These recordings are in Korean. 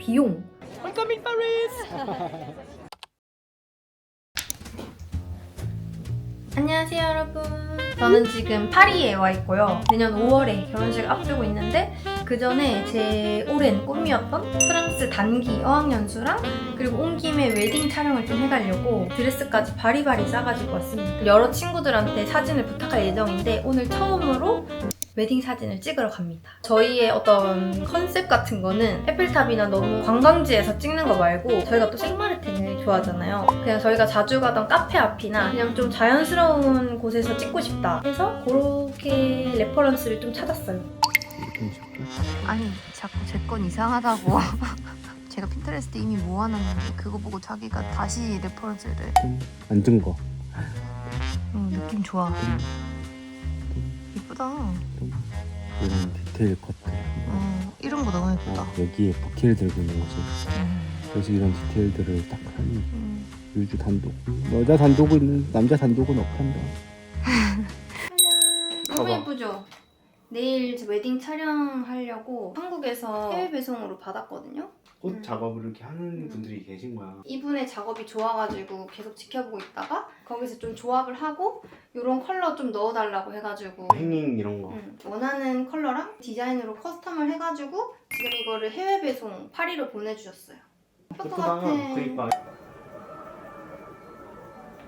비용. 안녕하세요 여러분. 저는 지금 파리에 와 있고요. 내년 5월에 결혼식 앞두고 있는데 그 전에 제 오랜 꿈이었던 프랑스 단기 어학연수랑 그리고 온 김에 웨딩 촬영을 좀 해가려고 드레스까지 바리바리 싸가지고 왔습니다. 여러 친구들한테 사진을 부탁할 예정인데 오늘 처음으로 웨딩 사진을 찍으러 갑니다. 저희의 어떤 컨셉 같은 거는 에펠탑이나 너무 관광지에서 찍는 거 말고 저희가 또 생마르팅을 좋아하잖아요. 그냥 저희가 자주 가던 카페 앞이나 그냥 좀 자연스러운 곳에서 찍고 싶다 해서 그렇게 레퍼런스를 좀 찾았어요. 아니 자꾸 제 건 이상하다고 제가 핀터레스트 이미 모아놨는데 그거 보고 자기가 다시 레퍼런스를 앉은 거. 음, 느낌 좋아 이쁘다 이런 디테일 컷들. 어, 이런 거 너무 예쁘다 어, 여기에 버킷을 들고 있는 거지. 음, 그래서 이런 디테일들을 딱 하니 음. 유주 단독. 여자 단독은 남자 단독은 없단다. 너무 봐봐. 예쁘죠? 내일 웨딩 촬영하려고 한국에서 해외 배송으로 받았거든요. 꽃 음. 작업을 이렇게 하는 분들이 계신 거야. 이분의 작업이 좋아가지고 계속 지켜보고 있다가 거기서 좀 조합을 하고 이런 컬러 좀 넣어달라고 해가지고 행잉 이런 거. 음, 원하는 컬러랑 디자인으로 커스텀을 해가지고 지금 이거를 해외 배송 파리로 보내주셨어요. 포토 같아. 그러니까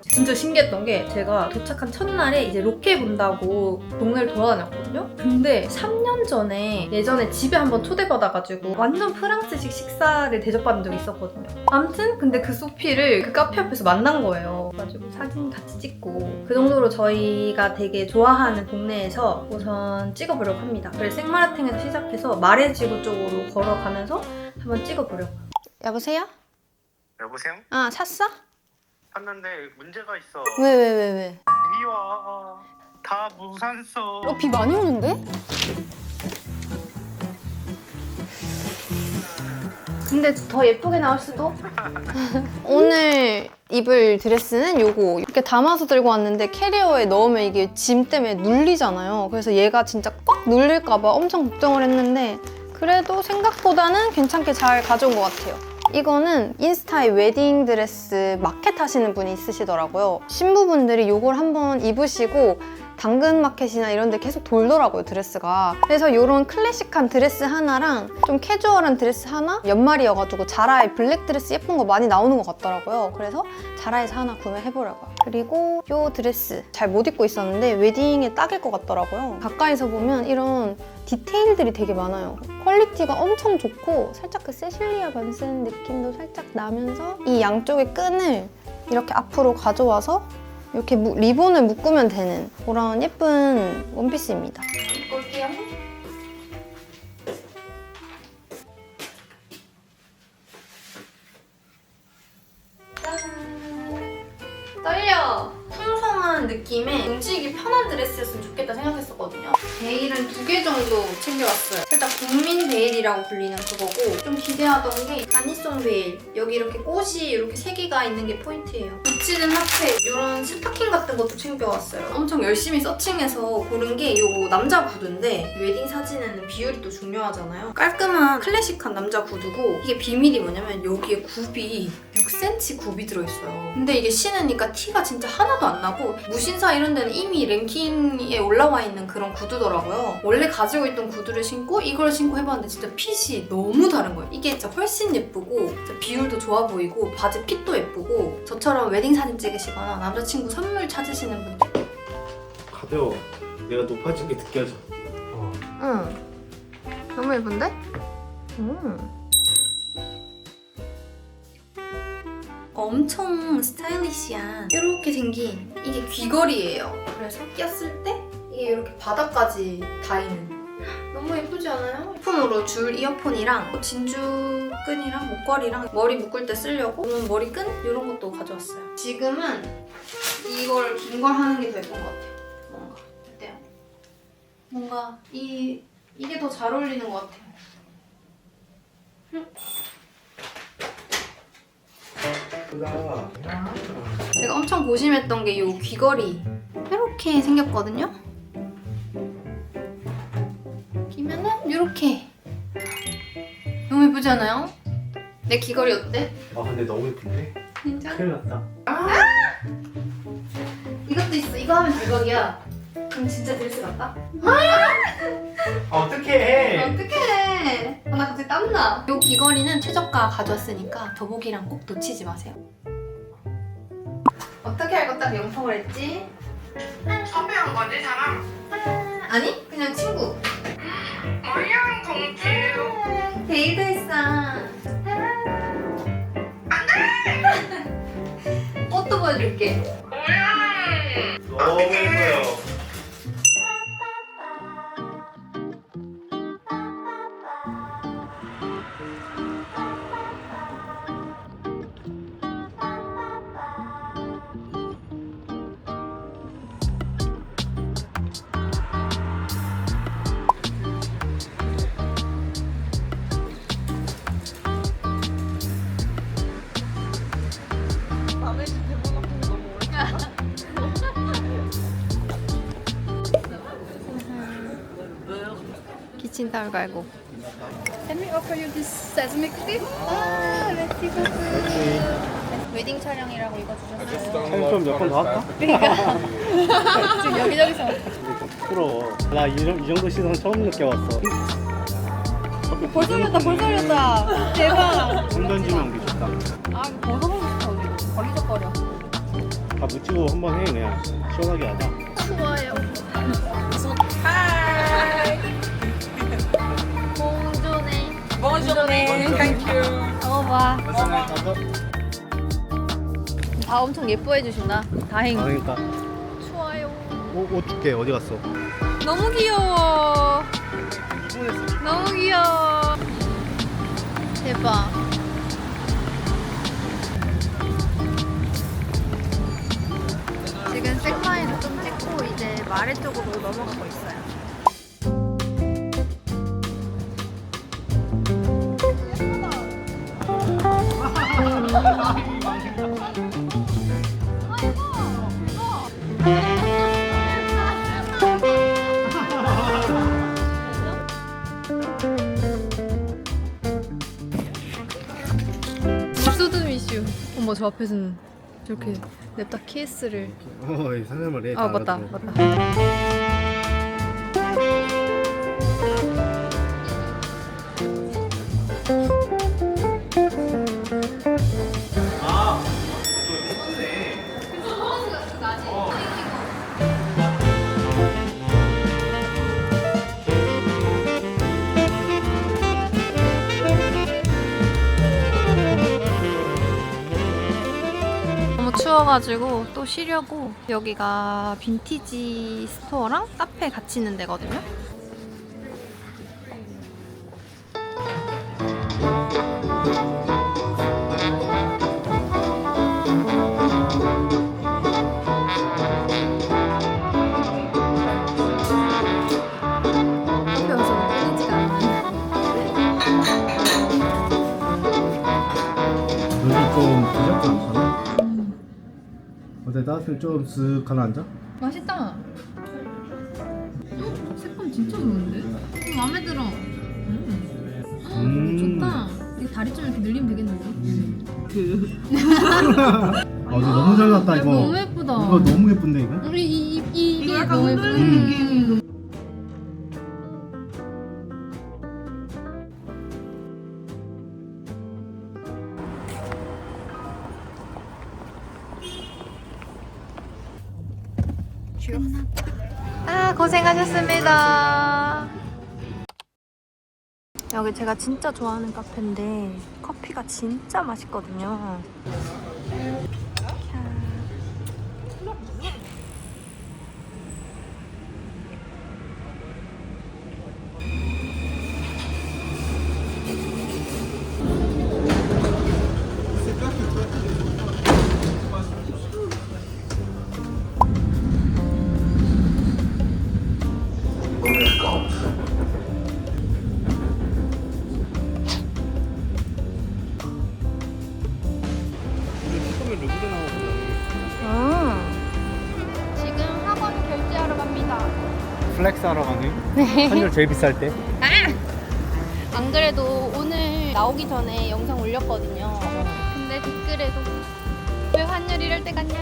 진짜 신기했던 게 제가 도착한 첫날에 이제 로케 본다고 동네를 돌아다녔거든요. 근데 3년 전에 예전에 집에 한번 초대받아가지고 완전 프랑스식 식사를 대접받은 적이 있었거든요. 아무튼 근데 그 소피를 그 카페 앞에서 만난 거예요. 그래가지고 사진 같이 찍고 그 정도로 저희가 되게 좋아하는 동네에서 우선 찍어보려고 합니다. 그래서 생마라탱에서 시작해서 마레지구 쪽으로 걸어가면서 한번 찍어보려고요. 여보세요? 여보세요? 아 샀어? 샀는데 문제가 있어. 왜 왜 왜 왜? 비 와. 다 무산소. 어, 비 많이 오는데? 근데 더 예쁘게 나올 수도? 오늘 입을 드레스는 요거 이렇게 담아서 들고 왔는데 캐리어에 넣으면 이게 짐 때문에 눌리잖아요 그래서 얘가 진짜 꽉 눌릴까봐 엄청 걱정을 했는데 그래도 생각보다는 괜찮게 잘 가져온 것 같아요 이거는 인스타에 웨딩 드레스 마켓 하시는 분이 있으시더라고요. 신부분들이 요걸 한번 입으시고 당근 마켓이나 이런 데 계속 돌더라고요 드레스가. 그래서 이런 클래식한 드레스 하나랑 좀 캐주얼한 드레스 하나? 연말이어가지고 자라의 블랙 드레스 예쁜 거 많이 나오는 것 같더라고요. 그래서 자라에서 하나 구매해보려고요. 그리고 이 드레스 잘 못 입고 있었는데 웨딩에 딱일 것 같더라고요. 가까이서 보면 이런 디테일들이 되게 많아요. 퀄리티가 엄청 좋고 살짝 그 세실리아 반슨 느낌도 살짝 나면서 이 양쪽의 끈을 이렇게 앞으로 가져와서 이렇게 무- 리본을 묶으면 되는 그런 예쁜 원피스입니다. 입고 올게요. 짠! 떨려! 풍성한 느낌의 움직이기 편한 드레스였으면 좋겠다 생각했 었거든요. 베일은 두 개 정도 챙겨왔어요. 살짝 국민 베일이라고 불리는 그거고 좀 기대하던 게 다니송 베일. 여기 이렇게 꽃이 이렇게 세 개가 있는 게 포인트예요. 붙이는 핫팩, 이런 스타킹 같은 것도 챙겨왔어요. 엄청 열심히 서칭해서 고른 게 이거 남자 구두인데 웨딩 사진에는 비율이 또 중요하잖아요. 깔끔한 클래식한 남자 구두고 이게 비밀이 뭐냐면 여기에 굽이 6cm 굽이 들어있어요. 근데 이게 신으니까 티가 진짜 하나도 안 나고 무신사 이런 데는 이미 랭킹에 올라와 있는 그런 구두더라고요. 원래 가지고 있던 구두를 신고 이걸 신고 해봤는데 진짜 핏이 너무 다른 거예요. 이게 진짜 훨씬 예쁘고 진짜 비율도 좋아 보이고 바지 핏도 예쁘고 저처럼 웨딩 사진 찍으시거나 남자친구 선물 찾으시는 분들 가벼워. 내가 높아진 게 느껴져. 어. 응. 너무 예쁜데? 음. 엄청 스타일리시한 이렇게 생긴 이게 귀걸이에요. 그래서 꼈을 때 이게 이렇게 바닥까지 닿이는 너무 예쁘지 않아요? 이어폰으로 줄 이어폰이랑 진주 끈이랑 목걸이랑 머리 묶을 때 쓰려고 이런 머리끈 이런 것도 가져왔어요. 지금은 이걸 긴 걸 하는 게 더 예쁜 것 같아요. 뭔가 어때요? 뭔가 이 이게 더 잘 어울리는 것 같아요. 예쁘다. 제가 엄청 고심했던 게 이 귀걸이 이렇게 생겼거든요. 이렇게 너무 예쁘지 않아요? 내 귀걸이 어때? 아 근데 너무 예쁜데? 진짜? 큰일 났다. 이것도 있어. 이거 하면 대박이야. 그럼 진짜 드레스 같다? 아 어떡해. 어떡해. 아, 나 갑자기 땀나. 이 귀걸이는 최저가 가져왔으니까 더보기랑 꼭 놓치지 마세요. 어떻게 알고 딱 영통을 했지? 섭외한 거지 사람? 아니, 그냥 친구. 어양 공주 데이트했어. 꽃도 보여줄게. 뭐야 너무 예뻐요. 키친타올 갈고. Can we offer you this sesame cookie? 아, beaucoup. 웨딩 촬영이라고 이거 주셨어요. 좀몇번더 할까? 지금 여기저기서 부러워. 나이 정도 시선 처음 느껴봤어. 벌써 올렸다, 벌써 올렸다. 대박. 손 던지면 우리 좋다. 아, 이거 벗어보고 싶어. 걸리적거려. 다 묻히고 한번 해 그냥 시원하게 하자. 가자. 다 엄청 예뻐해 주신다. 다행. 아 그러니까. 추워요. 옷, 옷 줄게 어디 갔어? 너무 귀여워. 너무 귀여워. 대박. 지금 색마에서 좀 찍고 이제 마레 쪽으로 넘어가고 있어요. 슈. 어머 저 앞에서는 저렇게 냅다 키스를. 어이 사장말 해. 아 맞다 맞다. 추워가지고 또 쉬려고 여기가 빈티지 스토어랑 카페 같이 있는 데거든요. 어때 따뜻하면 좀쓱 가라앉아? 맛있다. 색감 진짜 좋은데? 마음에 들어. 음. 좋다. 이거 다리 좀 이렇게 늘리면 되겠는데? 아, 이거 너무 잘 났다 이거. 너무 예쁘다. 이거 너무 예쁜데 이거? 우리 이, 이, 이, 이게 너무 예쁘다. 음. 아 여기 제가 진짜 좋아하는 카페인데 커피가 진짜 맛있거든요. 환율 제일 비쌀 때. 안 그래도 오늘 나오기 전에 영상 올렸거든요. 근데 댓글에도 왜 환율 이럴 때 갔냐?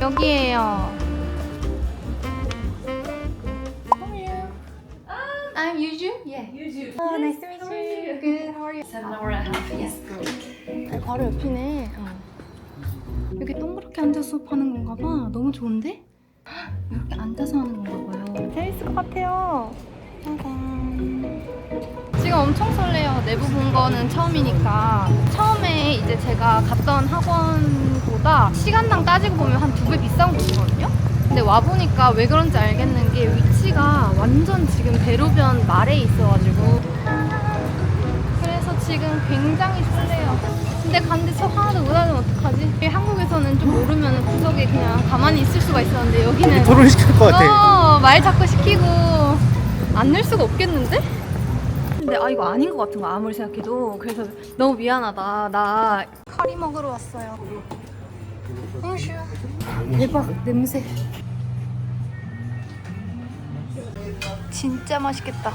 여기에요. I'm Yuju. Yeah. Yuju. Oh, nice to meet you. Good. How are you? Seven hour and a half. Yes. Good. 바로 옆이네. 어. 여기 동그랗게 앉아서 수업하는 건가 봐. 너무 좋은데? 헉, 이렇게 앉아서 하는 건가 봐요. 재밌을 것 같아요. 짜잔. 지금 엄청 설레요. 내부 본 거는 처음이니까. 처음에 이제 제가 갔던 학원보다 시간당 따지고 보면 한 두 배 비싼 곳이거든요? 근데 와보니까 왜 그런지 알겠는 게 위치가 완전 지금 대로변 말에 있어가지고. 그래서 지금 굉장히 설레요. 근데 갔는데 수업 하나도 못 하면 어떡하지? 한국에서는 좀 모르면 구석에 그냥 가만히 있을 수가 있었는데 여기는 토론 시킬 것 같아. 어, 말 자꾸 시키고 안 낼 수가 없겠는데? 근데 아 이거 아닌 것 같은 거 아무리 생각해도 그래서 너무 미안하다 나 커리 먹으러 왔어요 홍슈 대박 냄새 진짜 맛있겠다.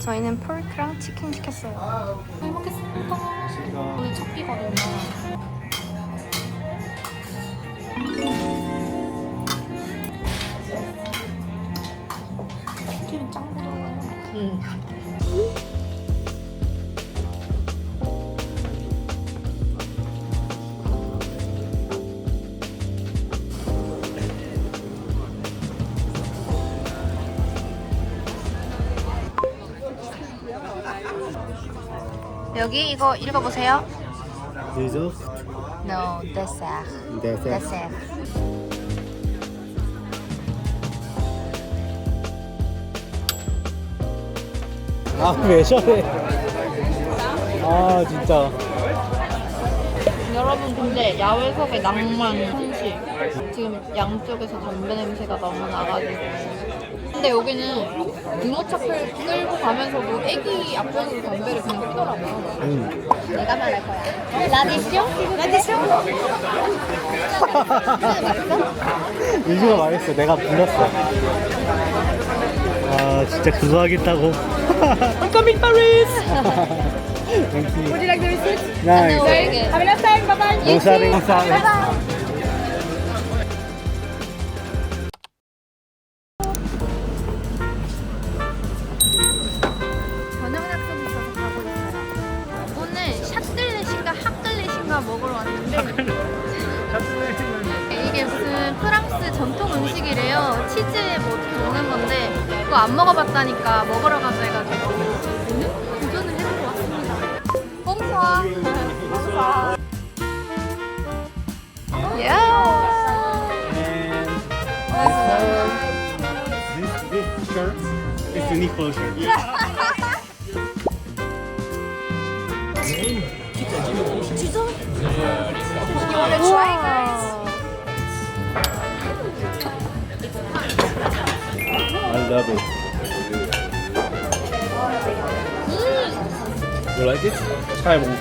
저희는 폴크랑 치킨 시켰어요. 잘 먹겠습니다. 오늘 첫 끼거든요. 치킨 짱 부드러워요 여기 이거 읽어보세요. 리조? No, dessert. 네, 네. dessert. 아, 왜 저래? 아, 진짜. 여러분 근데 야외석의 낭만 현실 지금 양쪽에서 담배 냄새가 너무 나가지고 근데 여기는 등호차를 끌고 가면서도 애기 앞에서 담배를 그냥 피더라고요 응. 내가 말할 거야 라디쇼? 라디쇼? 유주가 말했어. 내가 불렀어. 아, 진짜 그거 하겠다고. I'm coming Paris! Thank you. Would you like the receipt? Nice. Very good Have a nice time. Bye bye. 감사합니다. 감사합니다. 이게 무슨 프랑스 전통 음식이래요. 치즈에 뭐 어떻게 먹는 건데 그거 안 먹어봤다니까 먹으러 가자 해가지고 오늘 도전을 해보고 왔습니다. 뽕사. 뽕사. This, this shirt is the Nicole shirt. I love it. You like it? Try one.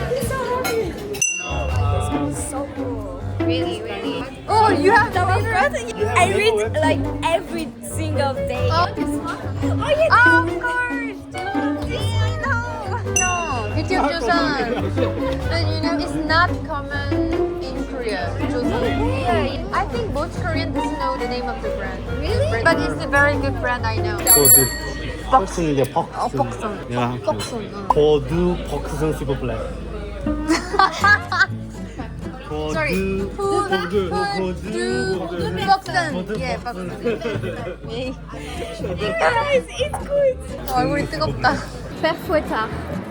Really, really. Oh, you have the favorite? I read like every single day. Oh, this one? Oh, yeah. Oh, of course. No. YouTube Joseon. And you know, it's not common in Korea. Joseon. Yeah, I think most Korean doesn't know the name of the brand. Really? But it's a very good brand, I know. 버드. 벅슨인데 벅슨. 어, 벅슨. 야, 벅슨. 응. 버드 벅슨 스포플레. Sorry. 버드. 버드. 버드. 버드. 벅슨. 예, 벅슨. Guys, it's good. 어, 얼굴이 뜨겁다. 백포에타.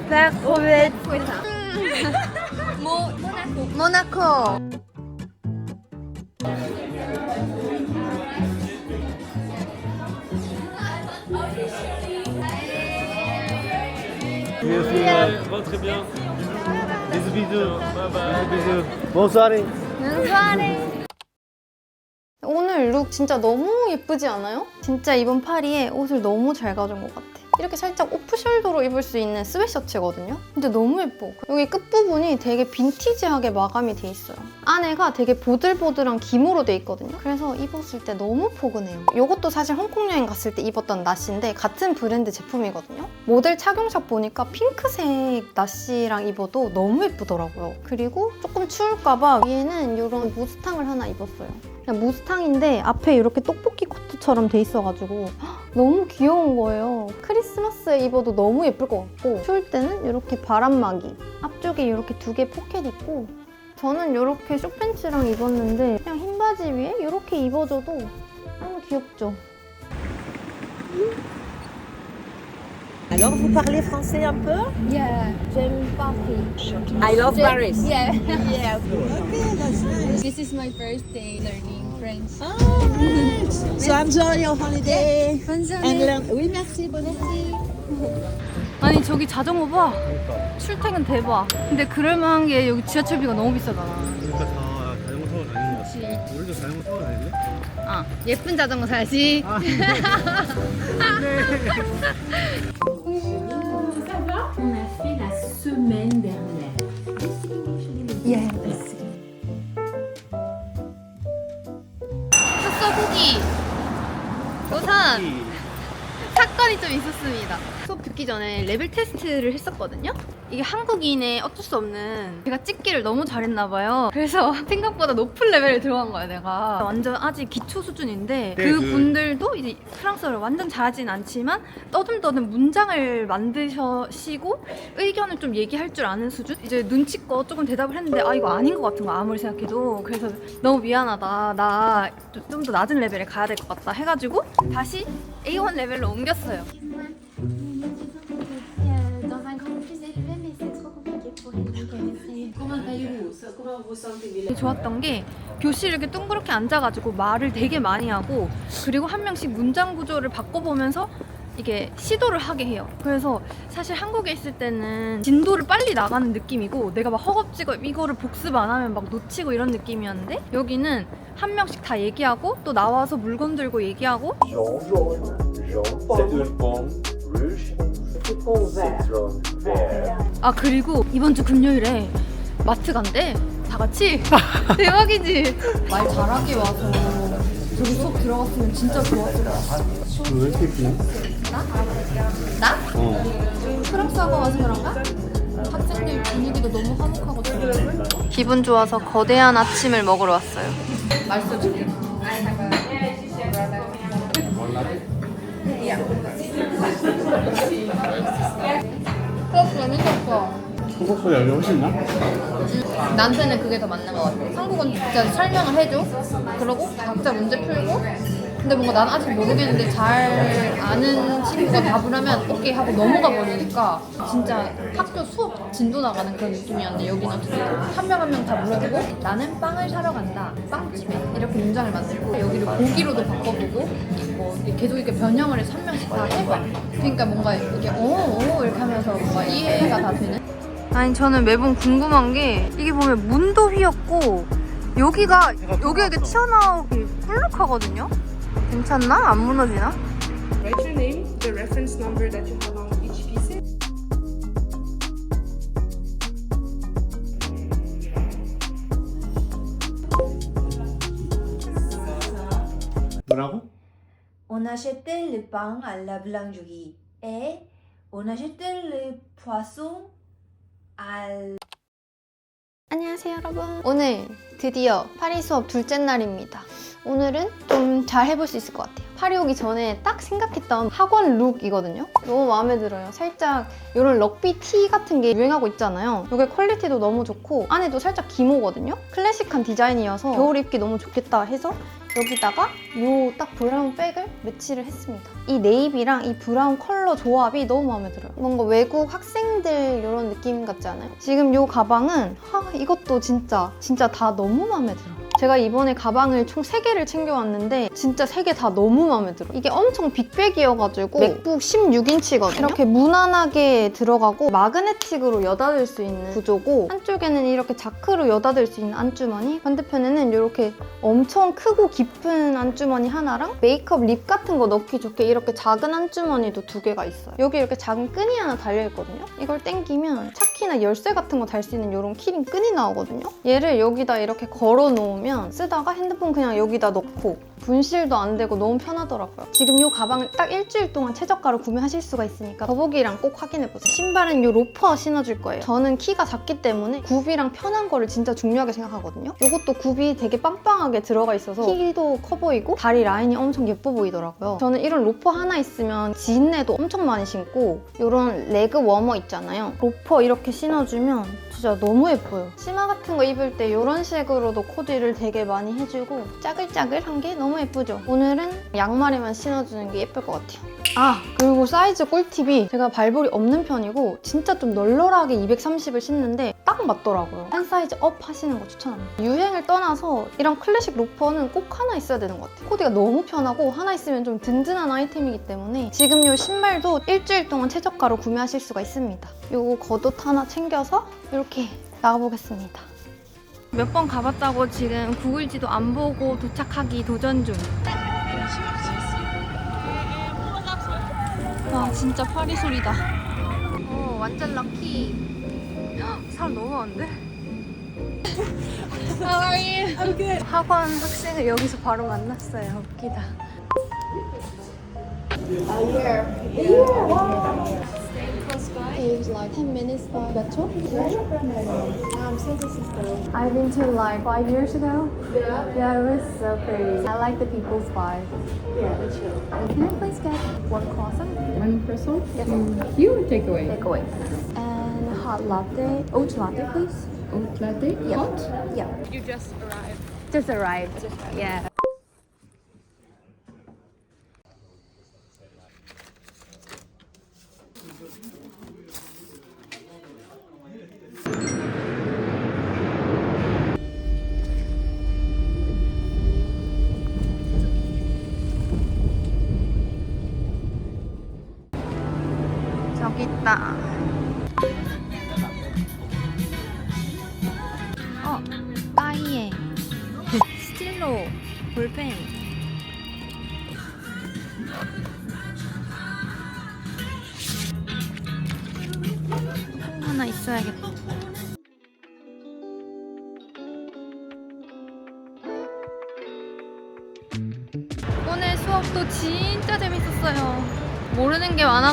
백호베타. 모 모나코. Très bien. Bisous, bisous. Bisous, bisous. Bonsoir. 눈소아래. 오늘 룩 진짜 너무 예쁘지 않아요? 진짜 이번 파리에 옷을 너무 잘 가져온 것 같아. 이렇게 살짝 오프숄더로 입을 수 있는 스웨셔츠거든요. 근데 너무 예뻐. 여기 끝부분이 되게 빈티지하게 마감이 돼 있어요. 안에가 되게 보들보들한 기모로 돼 있거든요. 그래서 입었을 때 너무 포근해요. 이것도 사실 홍콩 여행 갔을 때 입었던 나시인데 같은 브랜드 제품이거든요. 모델 착용샷 보니까 핑크색 나시랑 입어도 너무 예쁘더라고요. 그리고 조금 추울까봐 위에는 이런 무스탕을 하나 입었어요. 그냥 무스탕인데 앞에 이렇게 떡볶이 코트처럼 돼 있어가지고 헉, 너무 귀여운 거예요. 크리스마스에 입어도 너무 예쁠 것 같고 추울 때는 이렇게 바람막이 앞쪽에 이렇게 두 개 포켓 있고 저는 이렇게 쇼팬츠랑 입었는데 그냥 흰 바지 위에 이렇게 입어줘도 너무 귀엽죠? Alors, vous parlez français un peu Yeah, j'aime Paris. I love Paris. Yeah. Yeah. This is my first day learning French. So enjoy your holiday. Bonne And journée. learn. Oui, merci. Bonne 아니 저기 자전거 봐 출퇴근 대박 근데 그럴만한 게 여기 지하철비가 너무 비싸잖아 그러니까 다 자전거 타고 다니는 거지. 우리도 자전거 타고 다닐래? 아 예쁜 자전거 사야지 a fait semaine dernière. 숙소 후기. 우선 사건이 좀 있었습니다. 수업 듣기 전에 레벨 테스트를 했었거든요 이게 한국인의 어쩔 수 없는 제가 찍기를 너무 잘했나 봐요. 그래서 생각보다 높은 레벨에 들어간 거야 내가. 완전 아직 기초 수준인데 네, 그 그- 분들도 이제 프랑스어를 완전 잘하진 않지만 떠듬떠듬 문장을 만드시고 의견을 좀 얘기할 줄 아는 수준? 이제 눈치껏 조금 대답을 했는데 아 이거 아닌 것 같은 거야 아무리 생각해도. 그래서 너무 미안하다. 나 좀 더 낮은 레벨에 가야 될 것 같다 해가지고 다시 A1 레벨로 옮겼어요 좋았던 게 교실 이렇게 둥그렇게 앉아가지고 말을 되게 많이 하고 그리고 한 명씩 문장 구조를 바꿔보면서 이게 시도를 하게 해요. 그래서 사실 한국에 있을 때는 진도를 빨리 나가는 느낌이고 내가 막 허겁지겁 이거를 복습 안 하면 막 놓치고 이런 느낌이었는데 여기는 한 명씩 다 얘기하고 또 나와서 물건 들고 얘기하고 vert. 아 그리고 이번 주 금요일에 마트 간대 다 같이? 대박이지. 말 잘하게 와서 저기 수업 들어갔으면 진짜 좋았을 것 같아. 왜 이렇게 예쁘냐? 나? 어. 프랑스어가 와서 그런가? 학생들 분위기도 너무 화목하고 좋아 기분 좋아서 거대한 아침을 먹으러 왔어요. 맛있어 소스 재밌었어 한국 소리 여기 훨씬 나? 나한테는 그게 더 맞는 것 같아. 한국은 진짜 설명을 해줘. 그러고 각자 문제 풀고. 근데 뭔가 난 아직 모르겠는데 잘 아는 친구가 답을 하면 오케이 하고 넘어가 버리니까 진짜 학교 수업 진도 나가는 그런 느낌이었는데 여기는 어떻게 한 명 한 명 다 물어보고 나는 빵을 사러 간다. 빵집에 이렇게 문장을 만들고 여기를 고기로도 바꿔보고 뭐 계속 이렇게 변형을 해서 한 명씩 다 해봐. 그러니까 뭔가 이렇게 오오 이렇게 하면서 뭔가 이해가 다 되는. 아니 저는 매번 궁금한 게 이게 보면 문도 휘었고 여기가 여기가 이렇게 튀어나오기 볼록하거든요. 괜찮나? 안 무너지나? Write your name, the reference number that you have on each piece. 뭐라고? On achetait le pain à la boulangerie et on achetait le poisson à 안녕하세요 여러분. 오늘 드디어 파리 수업 둘째 날입니다. 오늘은 좀 잘 해볼 수 있을 것 같아요. 파리 오기 전에 딱 생각했던 학원 룩이거든요. 너무 마음에 들어요. 살짝 이런 럭비 티 같은 게 유행하고 있잖아요. 이게 퀄리티도 너무 좋고 안에도 살짝 기모거든요. 클래식한 디자인이어서 겨울 입기 너무 좋겠다 해서 여기다가 이 딱 브라운 백을 매치를 했습니다. 이 네이비랑 이 브라운 컬러 조합이 너무 마음에 들어요. 뭔가 외국 학생들 이런 느낌 같지 않아요? 지금 이 가방은 하, 이것도 진짜 진짜 다 너무 마음에 들어요. 제가 이번에 가방을 총 3개를 챙겨왔는데 진짜 3개 다 너무 마음에 들어요. 이게 엄청 빅백이어가지고 맥북 16인치거든요. 이렇게 무난하게 들어가고 마그네틱으로 여닫을 수 있는 구조고 한쪽에는 이렇게 자크로 여닫을 수 있는 안주머니 반대편에는 이렇게 엄청 크고 깊은 안주머니 하나랑 메이크업 립 같은 거 넣기 좋게 이렇게 작은 안주머니도 두 개가 있어요. 여기 이렇게 작은 끈이 하나 달려있거든요. 이걸 당기면 차키나 열쇠 같은 거 달 수 있는 이런 키링 끈이 나오거든요. 얘를 여기다 이렇게 걸어 놓으면 쓰다가 핸드폰 그냥 여기다 넣고 분실도 안 되고 너무 편하더라고요. 지금 이 가방을 딱 일주일 동안 최저가로 구매하실 수가 있으니까 더보기랑 꼭 확인해보세요. 신발은 이 로퍼 신어줄 거예요. 저는 키가 작기 때문에 굽이랑 편한 거를 진짜 중요하게 생각하거든요. 이것도 굽이 되게 빵빵하게 들어가 있어서 키도 커 보이고 다리 라인이 엄청 예뻐 보이더라고요. 저는 이런 로퍼 하나 있으면 진내도 엄청 많이 신고 이런 레그 워머 있잖아요. 로퍼 이렇게 신어주면 진짜 너무 예뻐요. 치마 같은 거 입을 때 이런 식으로도 코디를 되게 많이 해주고 짜글짜글한 게 너무 예쁘죠? 오늘은 양말에만 신어주는 게 예쁠 것 같아요. 아 그리고 사이즈 꿀팁이 제가 발볼이 없는 편이고 진짜 좀 널널하게 230을 신는데 딱 맞더라고요. 한 사이즈 업 하시는 거 추천합니다. 유행을 떠나서 이런 클래식 로퍼는 꼭 하나 있어야 되는 것 같아요. 코디가 너무 편하고 하나 있으면 좀 든든한 아이템이기 때문에 지금 이 신발도 일주일 동안 최저가로 구매하실 수가 있습니다. 요 겉옷 하나 챙겨서 이렇게 나가보겠습니다. 몇 번 가봤다고 지금 구글 지도 안 보고 도착하기 도전 중. 와 진짜 파리 소리다. 어 완전 럭키. 헉, 사람 너무 많은데? How are you? I'm good. 학원 학생을 여기서 바로 만났어요. 웃기다. It's like 10 minutes by metro. I've been to like five years ago. Yeah. Yeah, it was so pretty. I like the people's vibe. Yeah, it's chill. Can I please get one croissant? One person? Yes. Mm, you take away. Take away. And hot latte, oat latte, please. Oat latte? Yeah. Hot? Yeah. You just arrived. Just arrived. Yeah. 저기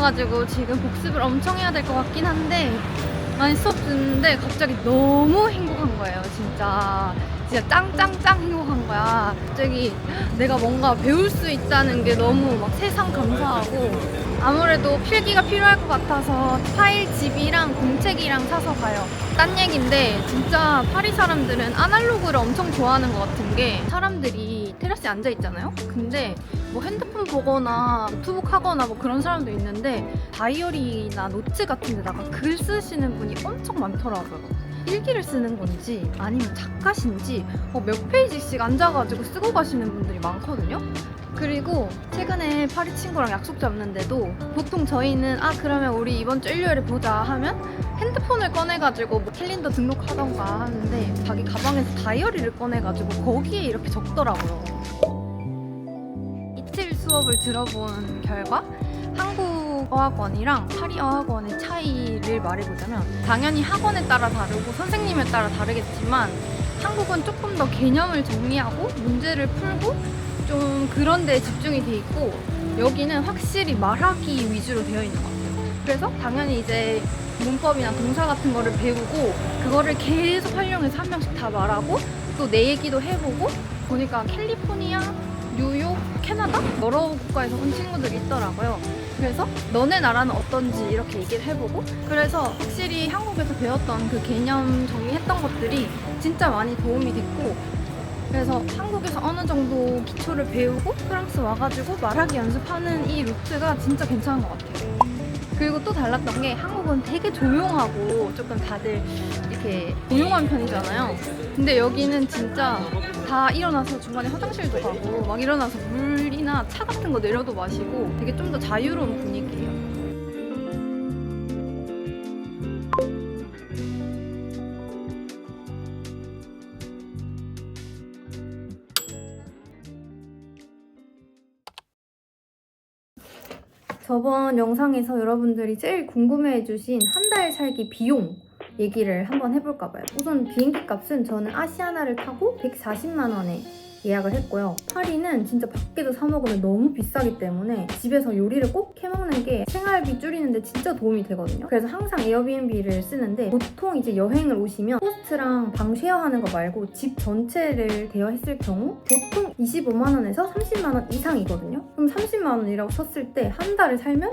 많아가지고 지금 복습을 엄청 해야 될 것 같긴 한데 아니 수업 듣는데 갑자기 너무 행복한 거예요 진짜. 진짜 짱짱짱 행복한 거야. 갑자기 내가 뭔가 배울 수 있다는 게 너무 막 세상 감사하고 아무래도 필기가 필요할 것 같아서 파일 집이랑 공책이랑 사서 가요. 딴 얘기인데 진짜 파리 사람들은 아날로그를 엄청 좋아하는 것 같은 게 사람들이 테라스에 앉아 있잖아요 근데 뭐 핸드폰 보거나 노트북 하거나 뭐 그런 사람도 있는데 다이어리나 노트 같은 데다가 글 쓰시는 분이 엄청 많더라고요. 일기를 쓰는 건지 아니면 작가신지 어, 몇 페이지씩 앉아가지고 쓰고 가시는 분들이 많거든요. 그리고 최근에 파리 친구랑 약속 잡는데도 보통 저희는 아 그러면 우리 이번 주 일요일에 보자 하면 핸드폰을 꺼내가지고 뭐 캘린더 등록하던가 하는데 자기 가방에서 다이어리를 꺼내가지고 거기에 이렇게 적더라고요. 이틀 수업을 들어본 결과 한국 어학원이랑 파리 어학원의 차이를 말해보자면 당연히 학원에 따라 다르고 선생님에 따라 다르겠지만 한국은 조금 더 개념을 정리하고 문제를 풀고 좀 그런 데에 집중이 돼 있고 여기는 확실히 말하기 위주로 되어 있는 것 같아요. 그래서 당연히 이제 문법이나 동사 같은 거를 배우고 그거를 계속 활용해서 한 명씩 다 말하고 또 내 얘기도 해보고 보니까 캘리포니아 뉴욕, 캐나다 여러 국가에서 온 친구들이 있더라고요. 그래서 너네 나라는 어떤지 이렇게 얘기를 해보고 그래서 확실히 한국에서 배웠던 그 개념 정리했던 것들이 진짜 많이 도움이 됐고 그래서 한국에서 어느 정도 기초를 배우고 프랑스 와가지고 말하기 연습하는 이 루트가 진짜 괜찮은 것 같아요. 그리고 또 달랐던 게 한국은 되게 조용하고 조금 다들 이렇게 조용한 편이잖아요. 근데 여기는 진짜 다 일어나서 중간에 화장실도 가고 막 일어나서 물이나 차 같은 거 내려도 마시고 되게 좀 더 자유로운 분위기 저번 영상에서 여러분들이 제일 궁금해해주신 한 달 살기 비용 얘기를 한번 해볼까 봐요. 우선 비행기 값은 저는 아시아나를 타고 140만 원에 예약을 했고요. 파리는 진짜 밖에서 사 먹으면 너무 비싸기 때문에 집에서 요리를 꼭 해먹는 게 생활비 줄이는데 진짜 도움이 되거든요. 그래서 항상 에어비앤비를 쓰는데 보통 이제 여행을 오시면 호스트랑 방 쉐어하는 거 말고 집 전체를 대여했을 경우 보통 25만 원에서 30만 원 이상이거든요. 그럼 30만 원이라고 쳤을 때 한 달을 살면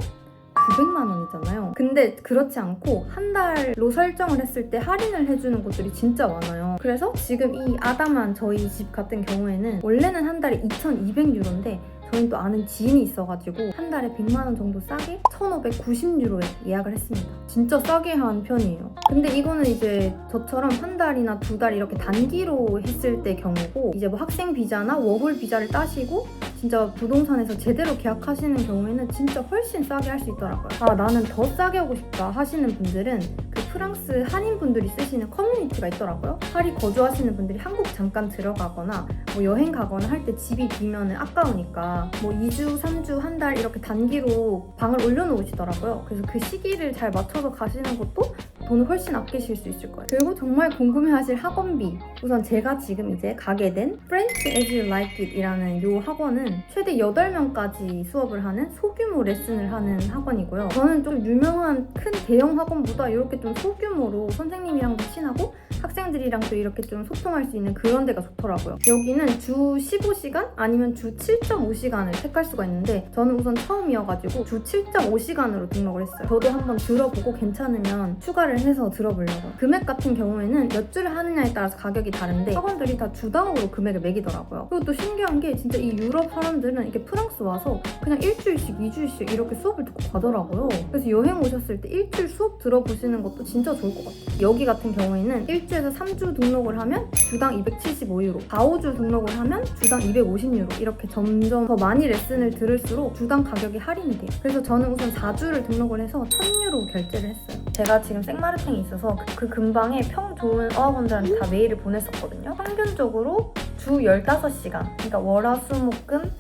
900만 원이잖아요. 근데 그렇지 않고 한 달로 설정을 했을 때 할인을 해주는 곳들이 진짜 많아요. 그래서 지금 이 아담한 저희 집 같은 경우에는 원래는 한 달에 2,200유로인데 저희는 또 아는 지인이 있어가지고 한 달에 100만 원 정도 싸게 1,590유로에 예약을 했습니다. 진짜 싸게 한 편이에요. 근데 이거는 이제 저처럼 한 달이나 두 달 이렇게 단기로 했을 때 경우고 이제 뭐 학생 비자나 워홀 비자를 따시고 진짜 부동산에서 제대로 계약하시는 경우에는 진짜 훨씬 싸게 할 수 있더라고요. 아 나는 더 싸게 오고 싶다 하시는 분들은 그 프랑스 한인 분들이 쓰시는 커뮤니티가 있더라고요. 파리 거주하시는 분들이 한국 잠깐 들어가거나 뭐 여행 가거나 할 때 집이 비면은 아까우니까 뭐 2주, 3주, 한 달 이렇게 단기로 방을 올려놓으시더라고요. 그래서 그 시기를 잘 맞춰서 가시는 것도 돈을 훨씬 아끼실 수 있을 거예요. 그리고 정말 궁금해하실 학원비. 우선 제가 지금 이제 가게 된 French as you like it 이라는 이 학원은 최대 8명까지 수업을 하는 소규모 레슨을 하는 학원이고요. 저는 좀 유명한 큰 대형 학원보다 이렇게 좀 소규모로 선생님이랑도 친하고 학생들이랑도 이렇게 좀 소통할 수 있는 그런 데가 좋더라고요. 여기는 주 15시간 아니면 주 7.5시간을 택할 수가 있는데 저는 우선 처음이어가지고 주 7.5시간으로 등록을 했어요. 저도 한번 들어보고 괜찮으면 추가를 해서 들어보려고요. 금액 같은 경우에는 몇 주를 하느냐에 따라서 가격이 다른데 학원들이 다 주당으로 금액을 매기더라고요. 그리고 또 신기한 게 진짜 이 유럽 사람들은 이렇게 프랑스 와서 그냥 일주일씩, 이주일씩 이렇게 수업을 듣고 가더라고요. 그래서 여행 오셨을 때 일주일 수업 들어보시는 것도 진짜 좋을 것 같아요. 여기 같은 경우에는 1주 에서 3주 등록을 하면 주당 275유로, 4, 5주 등록을 하면 주당 250유로 이렇게 점점 더 많이 레슨을 들을수록 주당 가격이 할인이 돼요. 그래서 저는 우선 4주를 등록을 해서 1000유로 결제를 했어요. 제가 지금 생마르탱이 있어서 그, 그 근방에 평 좋은 어학원들한테 다 메일을 보냈었거든요. 평균적으로 주 15시간, 그러니까 월화수목금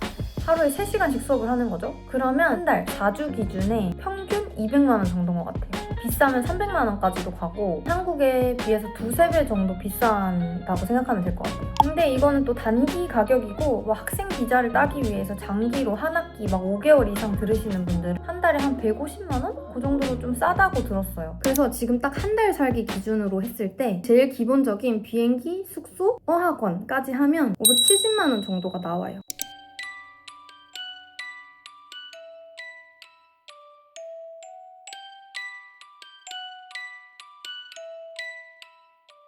하루에 3시간씩 수업을 하는 거죠. 그러면 한 달 4주 기준에 평균 200만 원 정도인 것 같아요. 비싸면 300만 원까지도 가고 한국에 비해서 두세 배 정도 비싼다고 생각하면 될 것 같아요. 근데 이거는 또 단기 가격이고 뭐 학생 비자를 따기 위해서 장기로 한 학기 막 5개월 이상 들으시는 분들은 한 달에 한 150만 원? 그 정도로 좀 싸다고 들었어요. 그래서 지금 딱 한 달 살기 기준으로 했을 때 제일 기본적인 비행기, 숙소, 어학원까지 하면 570만 원 정도가 나와요.